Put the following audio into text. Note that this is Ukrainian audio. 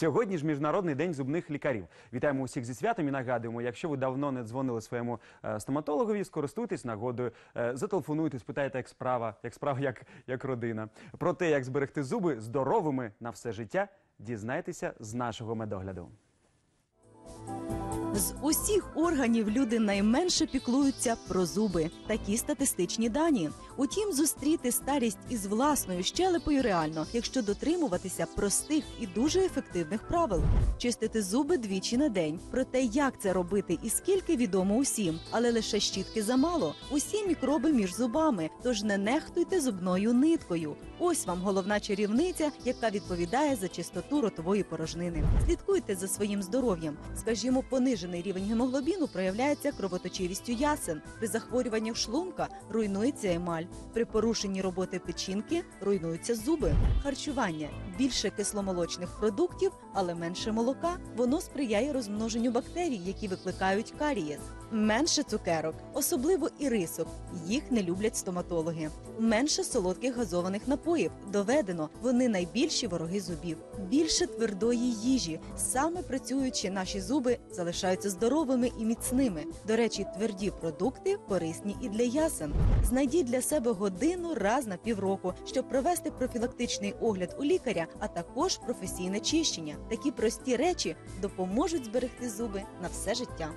Сьогодні ж міжнародний день зубних лікарів. Вітаємо усіх зі святом і нагадуємо, якщо ви давно не дзвонили своєму е, стоматологові, скористуйтесь нагодою, е, зателефонуйте, спитайте, як справа, як справа, як, як родина. Про те, як зберегти зуби здоровими на все життя, дізнайтеся з нашого медогляду. З усіх органів люди найменше піклуються про зуби. Такі статистичні дані. Утім, зустріти старість із власною щелепою реально, якщо дотримуватися простих і дуже ефективних правил. Чистити зуби двічі на день. Про те, як це робити і скільки відомо усім, але лише щітки замало. Усі мікроби між зубами, тож не нехтуйте зубною ниткою. Ось вам головна чарівниця, яка відповідає за чистоту ротової порожнини. Слідкуйте за своїм здоров'ям. Скажімо, понижений рівень гемоглобіну проявляється кровоточивістю ясен. При захворюваннях шлунка руйнується емаль. При порушенні роботи печінки руйнуються зуби. Харчування більше кисломолочних продуктів, але менше молока. Воно сприяє розмноженню бактерій, які викликають карієс. Менше цукерок, особливо і рисок. Їх не люблять стоматологи. Менше солодких газованих напоїв. Доведено, вони найбільші вороги зубів. Більше твердої їжі. Саме працюючи, наші зуби залишаються здоровими і міцними. До речі, тверді продукти корисні і для ясен. Знайдіть для себе годину раз на півроку, щоб провести профілактичний огляд у лікаря, а також професійне чищення. Такі прості речі допоможуть зберегти зуби на все життя.